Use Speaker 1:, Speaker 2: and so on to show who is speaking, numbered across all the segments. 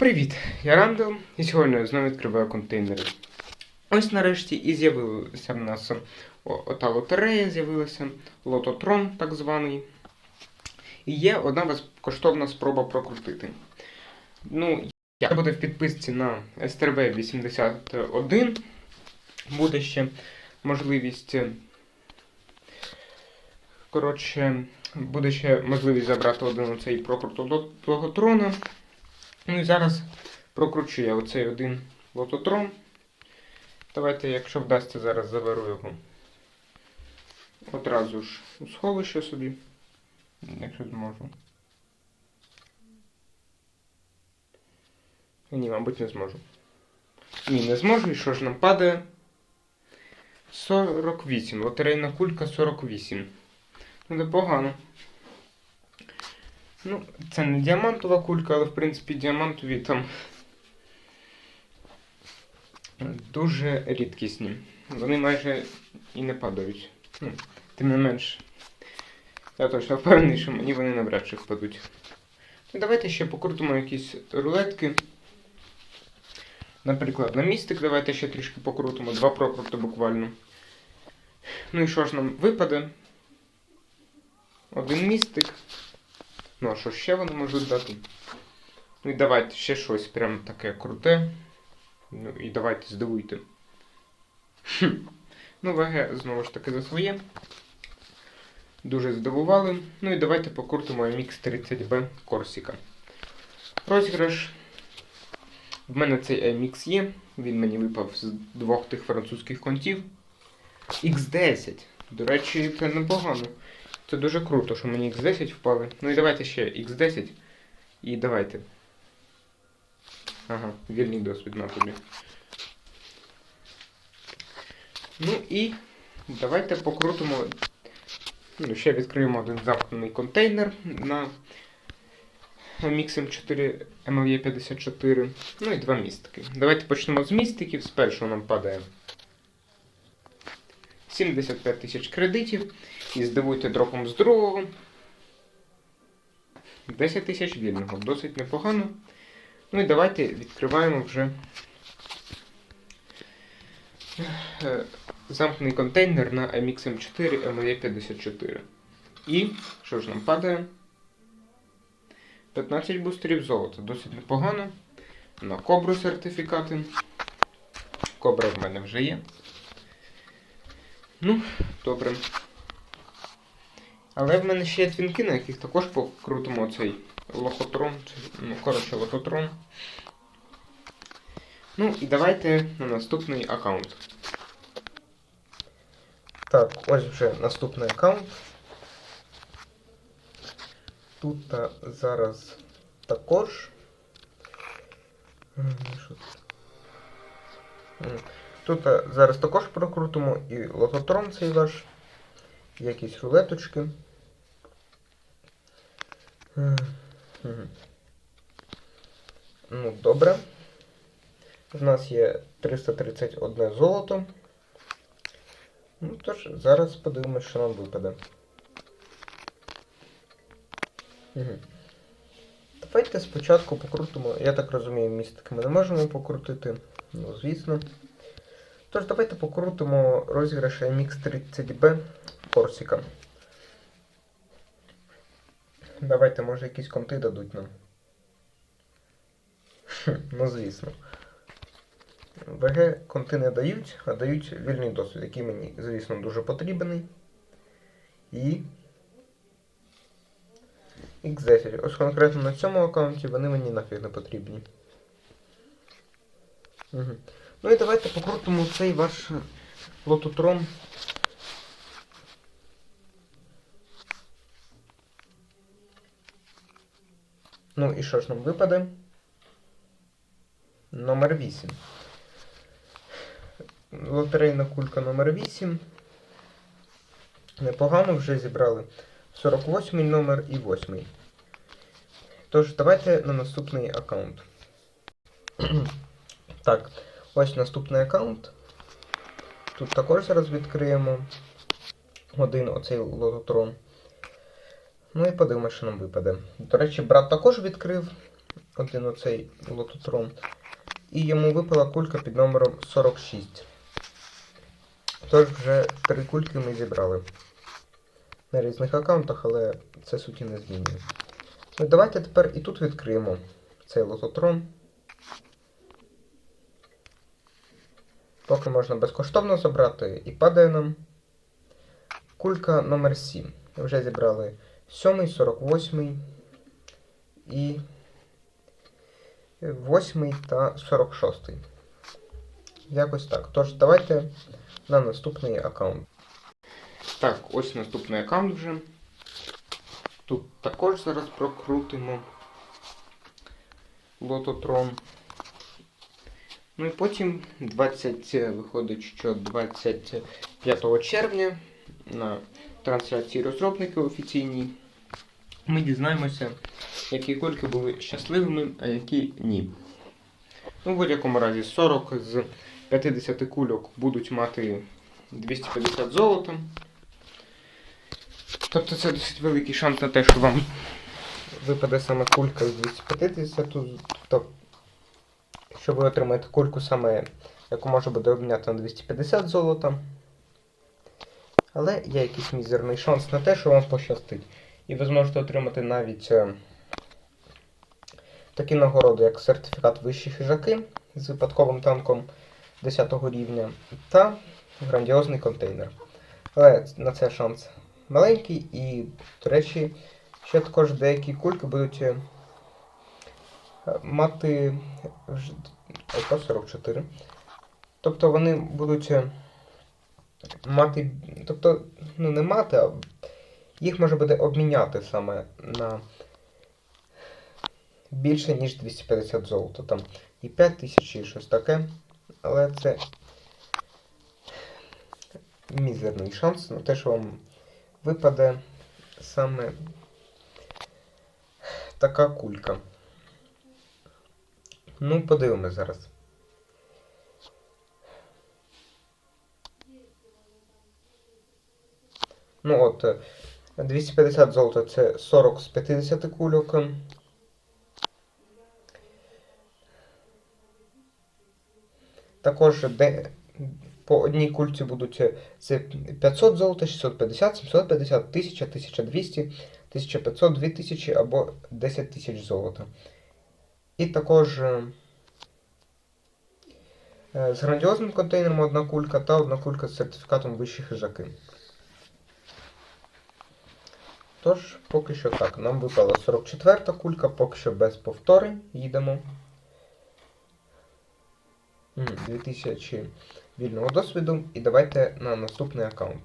Speaker 1: Привіт, я Рандall, і сьогодні я знову відкриваю контейнери. Ось нарешті і з'явилася в нас ота лотерея, з'явилася лототрон, так званий. І є одна безкоштовна спроба прокрутити. Ну, я буде в підписці на STRV 81. Буде ще можливість. е, Коротше, буде ще можливість забрати один оцей прокрут лот- лототрона. Ну і зараз прокручу я оцей один лототрон. Давайте, якщо вдасться, зараз заберу його одразу ж у сховище собі. Якщо зможу. Ні, мабуть, не зможу. Ні, не зможу. І що ж нам падає? 48. Лотерейна кулька 48. Ну, непогано. Ну, це не діамантова кулька, але в принципі діамантові там дуже рідкісні. Вони майже і не падають. Ну, тим не менш. Я точно впевнений, що мені вони навряд чи впадуть. Ну, давайте ще покрутимо якісь рулетки. Наприклад, на містик давайте ще трішки покрутимо. Два прокрути буквально. Ну і що ж нам випаде? Один містик. Ну, а що ще вони можуть дати? Ну і давайте ще щось прям таке круте. Ну і давайте здивуйте. Ну, ВГ знову ж таки за своє. Дуже здивували. Ну і давайте покрутимо MX 30B Корсіка. Розіграш. В мене цей MX є. Він мені випав з двох тих французьких контів. X10. До речі, це непогано. Це дуже круто, що мені X10 впали. Ну і давайте ще X10. І давайте. Ага, вільний досвід на тобі. Ну і давайте покрутимо. Ну, ще відкриємо один замкнений контейнер на Mix 4 MLE 54. Ну і два містики. Давайте почнемо з містиків. Спершу нам падає 75 тисяч кредитів. І здивуйте дропом з другого. 10 тисяч вільного. Досить непогано. Ну і давайте відкриваємо вже е, замкнений контейнер на MXM4 ME54. І що ж нам падає? 15 бустерів золота. Досить непогано. На кобру сертифікати. Кобра в мене вже є. Ну, добре. Але в мене ще є твінки, на яких також покрутимо цей лохотрон. Ну, коротше, лохотрон. Ну, і давайте на наступний аккаунт. Так, ось вже наступний аккаунт. Тут зараз також. Тут? Зараз також прокрутимо і лототрон цей ваш. Якісь рулеточки. Ну, добре. В нас є 331 золото. Ну, тож, зараз подивимось, що нам випаде. Мгм. Давайте спочатку покрутимо. Я так розумію, містики ми не можемо покрутити. Ну, звісно. Тож, давайте покрутимо розіграш MX 30B Корсіка. Давайте, може, якісь конти дадуть нам. Ну, звісно. ВГ конти не дають, а дають вільний досвід, який мені, звісно, дуже потрібний. І. X10. Ось конкретно на цьому аккаунті вони мені нафіг не потрібні. Угу. Ну і давайте покрутимо цей ваш лототрон. Ну і що ж нам випаде? Номер 8. Лотерейна кулька номер 8. Непогано вже зібрали 48 номер і 8. Тож, давайте на наступний аккаунт. так, ось наступний аккаунт. Тут також зараз відкриємо один оцей лототрон. Ну і подивимося, що нам випаде. До речі, брат також відкрив один оцей лототрон. І йому випала кулька під номером 46. Тож вже три кульки ми зібрали. На різних аккаунтах, але це суті не змінює. Ну, давайте тепер і тут відкриємо цей лототрон. Поки можна безкоштовно забрати, і падає нам кулька номер 7. Вже зібрали 7, 48 і 8 та 46. Якось так. Тож, давайте на наступний аккаунт. Так, ось наступний аккаунт вже. Тут також зараз прокрутимо лототрон. Ну і потім 20, виходить, що 25 червня на трансляції розробників офіційній ми дізнаємося, які кульки були щасливими, а які ні. Ну, в будь-якому разі 40 з 50 кульок будуть мати 250 золота. Тобто це досить великий шанс на те, що вам випаде саме кулька з 250, тобто, що ви отримаєте кульку саме, яку може буде обміняти на 250 золота. Але є якийсь мізерний шанс на те, що вам пощастить. І ви зможете отримати навіть е, такі нагороди, як сертифікат вищі хижаки з випадковим танком 10 рівня та грандіозний контейнер. Але на це шанс маленький і, до речі, ще також деякі кульки будуть е, мати вже- ото 44. Тобто вони будуть е, мати. Тобто, ну не мати, а їх може буде обміняти саме на більше, ніж 250 золота. Там і 5000 і щось таке. Але це мізерний шанс на те, що вам випаде саме така кулька. Ну, подивимось зараз. Ну от, е, 250 золота це 40 з 50 кульок. Також де, по одній кульці будуть е, це 500 золота, 650, 750, 1000, 1200, 1500, 2000 або 10 тисяч золота. І також е, е, з грандіозним контейнером одна кулька та одна кулька з сертифікатом вищі хижаки. Тож, поки що так. Нам випала 44 кулька, поки що без повторень. Їдемо. 2000 вільного досвіду. І давайте на наступний аккаунт.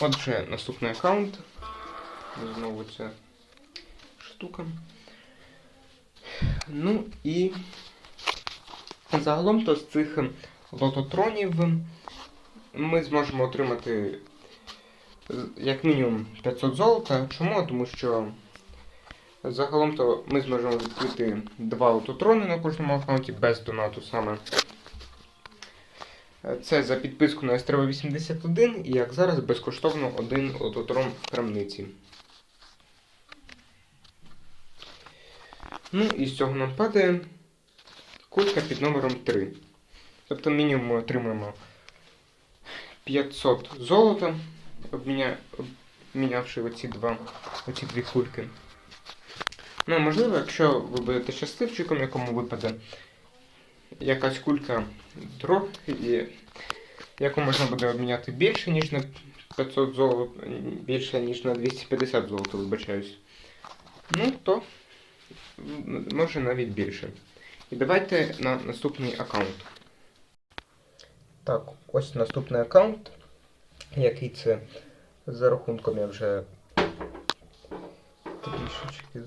Speaker 1: Отже, наступний аккаунт. Знову ця штука. Ну і загалом то з цих лототронів ми зможемо отримати як мінімум 500 золота. Чому? Тому що загалом то ми зможемо відкрити два лототрони на кожному аккаунті без донату саме. Це за підписку на s 81 і як зараз безкоштовно один лототрон в крамниці. Ну і з цього нам падає кулька під номером 3. Тобто мінімум ми отримаємо 500 золота, обміня... обмінявши оці, два, оці дві кульки. Ну, можливо, якщо ви будете щасливчиком, якому випаде якась кулька трохи, яку можна буде обміняти більше, ніж на 500 золота, більше, ніж на 250 золота, вибачаюсь. Ну, то може навіть більше. І давайте на наступний аккаунт. Так, ось наступний аккаунт, який це за рахунком я вже трішечки,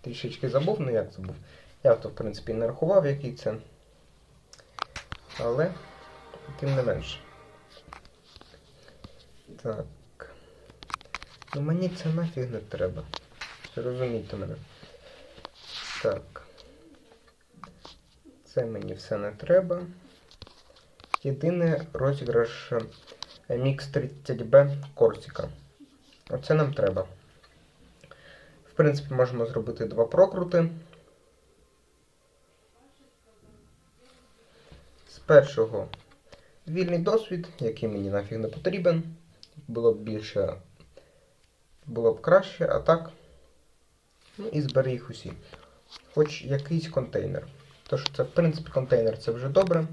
Speaker 1: трішечки забув, ну як забув. Я то, в принципі, не рахував, який це. Але, тим не менше. Так. Ну мені це нафіг не треба. Розумійте мене. Так. Це мені все не треба. Єдине розіграш Mix 30B Корсіка. Оце нам треба. В принципі, можемо зробити два прокрути. З першого вільний досвід, який мені нафіг не потрібен. Було б більше, було б краще, а так. Ну і збери їх усі. Хоч якийсь контейнер. То що це, в принципі, контейнер це вже добре.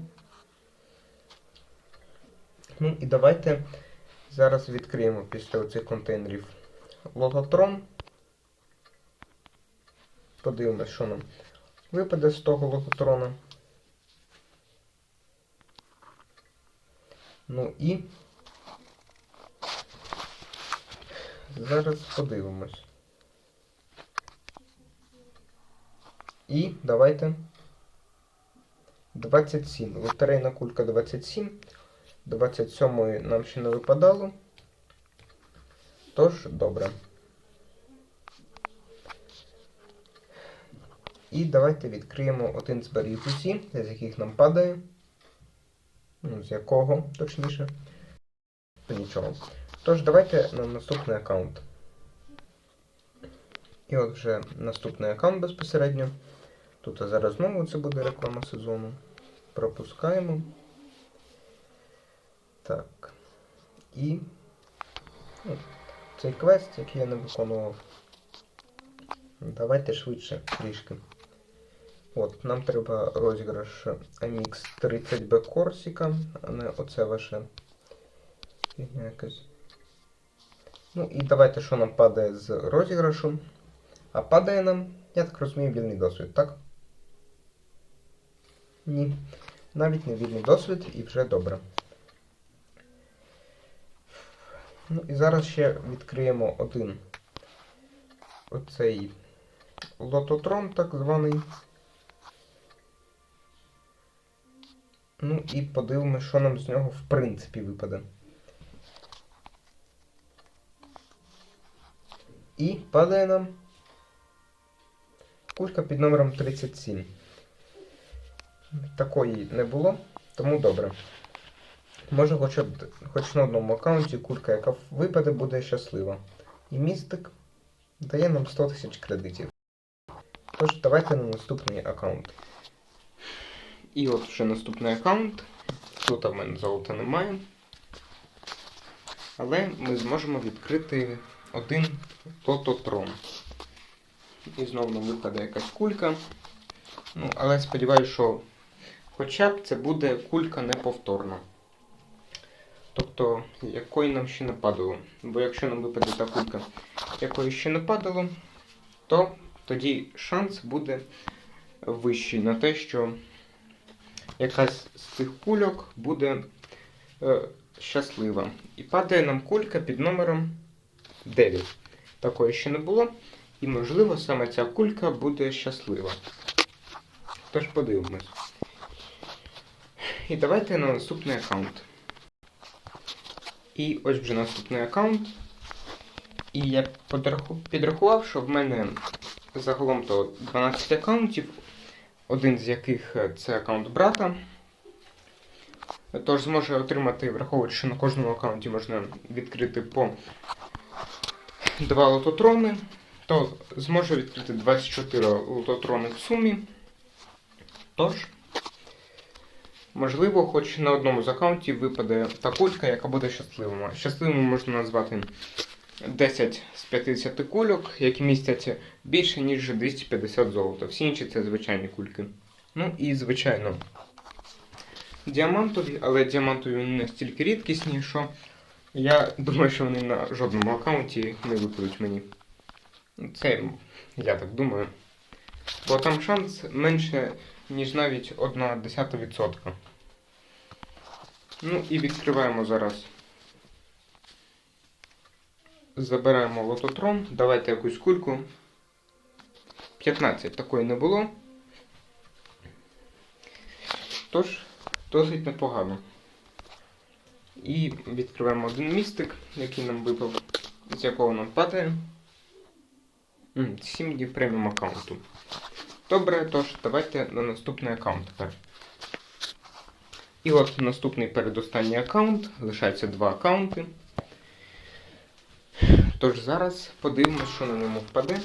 Speaker 1: Ну і давайте зараз відкриємо після оцих контейнерів лототрон. Подивимось, що нам випаде з того лототрона. Ну і зараз подивимось. І давайте 27. Лотерейна кулька 27. 27 нам ще не випадало. Тож, добре. І давайте відкриємо один з барів усі, з яких нам падає. Ну, з якого, точніше. Нічого. Тож, давайте на наступний аккаунт. І от вже наступний аккаунт безпосередньо. Тут зараз знову це буде реклама сезону. Пропускаємо. Так. І ну, цей квест, який я не виконував. Давайте швидше трішки. От, нам треба розіграш MX 30B Corsica, а не оце ваше фігня. Ну і давайте, що нам падає з розіграшу. А падає нам, я так розумію, вільний досвід, так? Ні. Навіть не вільний досвід і вже добре. Ну і зараз ще відкриємо один оцей лототрон, так званий. Ну і подивимося, що нам з нього в принципі випаде. І падає нам кулька під номером 37. Такої не було, тому добре. Може хоча б хоч на одному аккаунті кулька, яка випаде, буде щаслива. І містик дає нам 100 тисяч кредитів. Тож, давайте на наступний аккаунт. І от вже наступний аккаунт. Тут в мене золота немає. Але ми зможемо відкрити один лототрон. І знову нам випаде якась кулька. Ну, але сподіваюся, що хоча б це буде кулька неповторна. Тобто, якої нам ще не падало. Бо якщо нам випаде та кулька, якої ще не падало, то тоді шанс буде вищий на те, що якась з цих кульок буде е, щаслива. І падає нам кулька під номером 9. Такої ще не було. І, можливо, саме ця кулька буде щаслива. Тож подивимось. І давайте на наступний аккаунт. І ось вже наступний аккаунт. І я підрахував, що в мене загалом то 12 аккаунтів, один з яких е, це аккаунт брата. Тож зможе отримати, враховуючи, що на кожному аккаунті можна відкрити по два лототрони, то зможе відкрити 24 лототрони в сумі. Тож, можливо, хоч на одному з аккаунтів випаде та кулька, яка буде щасливою. Щасливою можна назвати 10 з 50 кульок, які містять більше, ніж 250 золота. Всі інші це звичайні кульки. Ну і, звичайно, діамантові, але діамантові вони настільки рідкісні, що я думаю, що вони на жодному аккаунті не випадуть мені. Це я так думаю. Бо там шанс менше, ніж навіть 1 десята відсотка. Ну і відкриваємо зараз. Забираємо лототрон. Давайте якусь кульку. 15 такої не було. Тож, досить непогано. І відкриваємо один містик, який нам випав, з якого нам падає. 7 днів преміум аккаунту. Добре, тож давайте на наступний аккаунт тепер. І от наступний передостанній аккаунт. Лишається два аккаунти. Тож зараз подивимось, що на ньому впаде.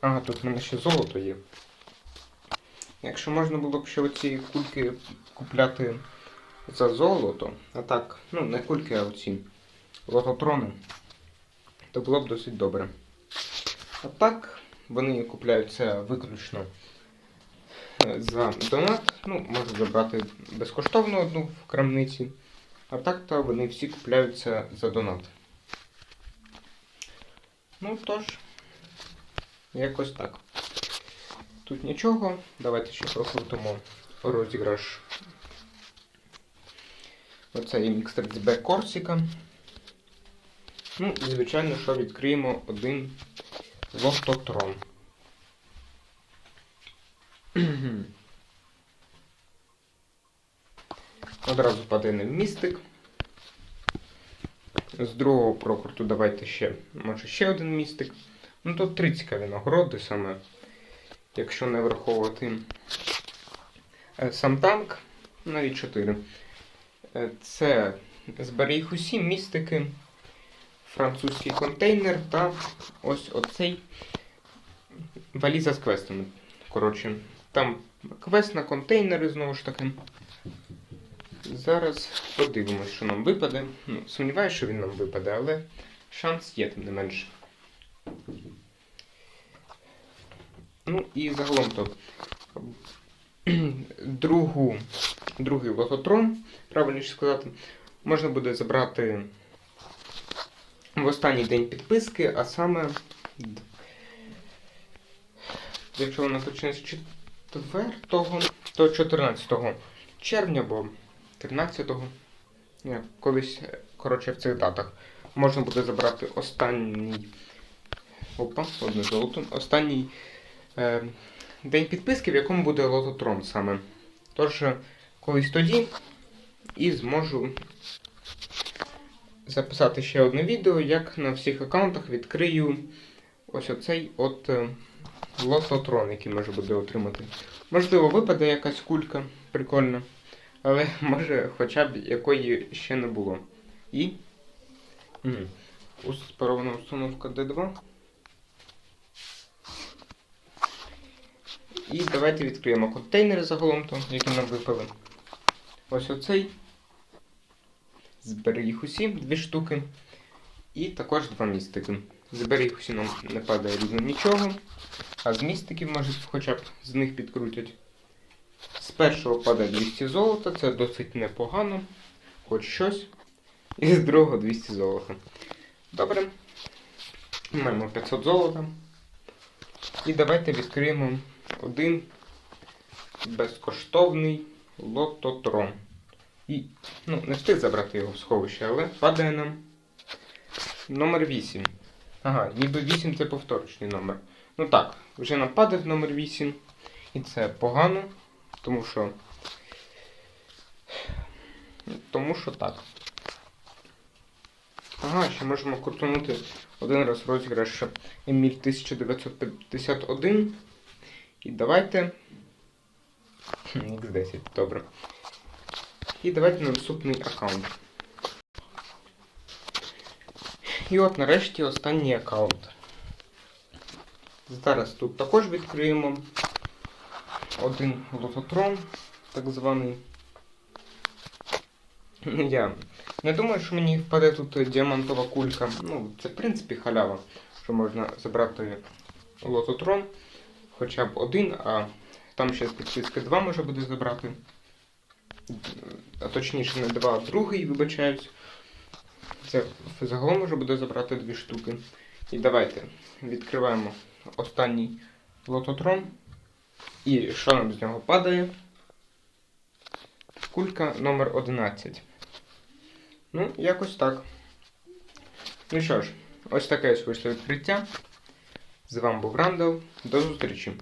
Speaker 1: Ага, тут в мене ще золото є. Якщо можна було б ще оці кульки купляти за золото, а так, ну не кульки, а оці лототрони, то було б досить добре. А так, вони купляються виключно е, за донат. Ну, можу забрати безкоштовно одну в крамниці. А так то вони всі купляються за донат. Ну тож, якось так. Тут нічого. Давайте ще прокрутимо розіграш. Оце є Mixed XB Корсіка. Ну звичайно, що відкриємо один лототрон. Одразу падає на містик. З другого прокруту давайте ще, може ще один містик. Ну тут три цікаві нагороди саме, якщо не враховувати Е, сам танк, навіть 4. Це зберіг усі містики, французький контейнер та ось оцей валіза з квестами. Коротше, там квест на контейнери знову ж таки. Зараз подивимось, що нам випаде. Ну, сумніваюся, що він нам випаде, але шанс є, тим не менше. Ну і загалом то другу, другий лототрон, правильніше сказати, можна буде забрати в останній день підписки, а саме, якщо вона почнеться 4, то 14 червня або 13-го. Колись, коротше, в цих датах можна буде забрати останній. Опа, одне золото. Останній е, день підписки, в якому буде лототрон саме. Тож, колись тоді і зможу записати ще одне відео, як на всіх аккаунтах відкрию ось оцей от е, лототрон, який можна буде отримати. Можливо, випаде якась кулька прикольна. Але може хоча б якої ще не було. І. Успарована установка D2. І давайте відкриємо контейнери загалом, то, які нам випали. Ось оцей. Збери їх усі, дві штуки. І також два містики. Збери їх усі нам не падає рівно нічого. А з містиків, може, хоча б з них підкрутять. З першого падає 200 золота, це досить непогано, хоч щось. І з другого 200 золота. Добре. Маємо 500 золота. І давайте відкриємо один безкоштовний лототрон. І, ну, не встиг забрати його в сховище, але падає нам номер 8. Ага, ніби 8 це повторочний номер. Ну так, вже нам падає номер 8. І це погано. Тому що. Тому що так. Ага, ще можемо крутанути один раз розіграш Еміль 1951. І давайте. X10, добре. І давайте на наступний аккаунт. І от нарешті останній аккаунт. Зараз тут також відкриємо один лототрон, так званий. Ну, Я не думаю, що мені впаде тут діамантова кулька. Ну, це в принципі халява, що можна забрати лототрон хоча б один, а там ще з підписки 2 може буде забрати. А точніше не два, а другий, вибачаюсь. Це загалом може буде забрати дві штуки. І давайте відкриваємо останній лототрон. І що нам з нього падає? Кулька номер 11. Ну, якось так. Ну що ж, ось таке ось вийшло відкриття. З вами був Рандall. До зустрічі!